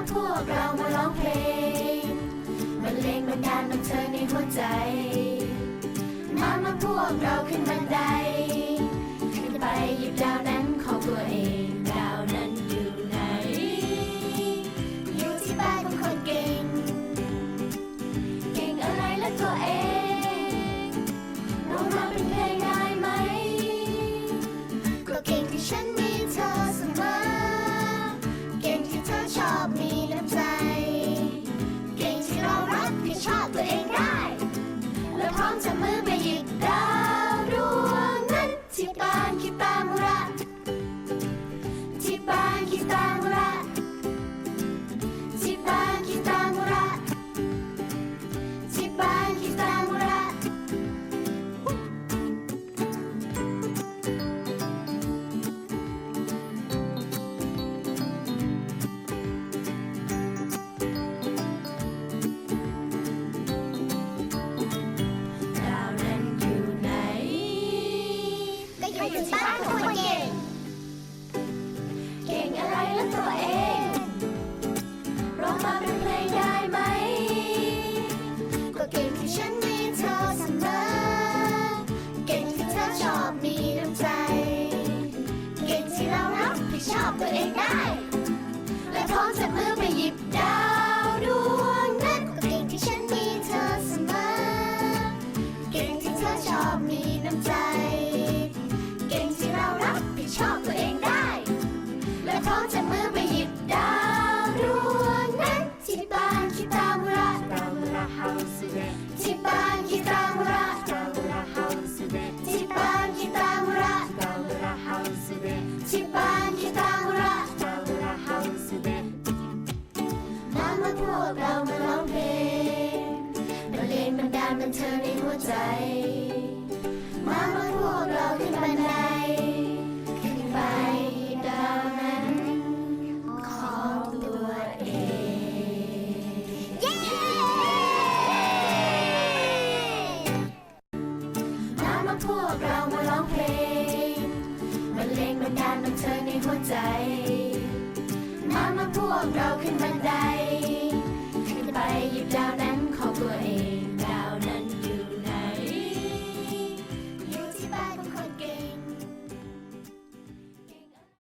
าพวกเรามาร้องเพลงบรรเลงบรรดาลบันเทิงในหัวใจ มามาพวกเราขึ้นบันได อบมีน้ำใจ เก่งที่เรารับผิดชอบตัวเองได้ และเขาจะมือไปหยิบดาวรวงนั้นที่บ้านคิตามุระตามุระเฮาสุดที่บ้านคิตามุระตามุระเฮาสุดที่บ้านคิตามุระตามเวลเฮาสุดที่บ้านคิตามุระตามเวลเฮาสุดมามาพวกเรามาร้องเพลงบรรเลงมันดานมันเธอในหัวใจ มามาพวกเราขึ้นบันได ขึ้นไปดาวนั้นของตัวเอง เย้ มามาพวกเรามาร้องเพลงบรรเลงบรรดาลบันเทิงในหัวใจ มามาพวกเราขึ้นบันได ขึ้นไปยิ่งด๊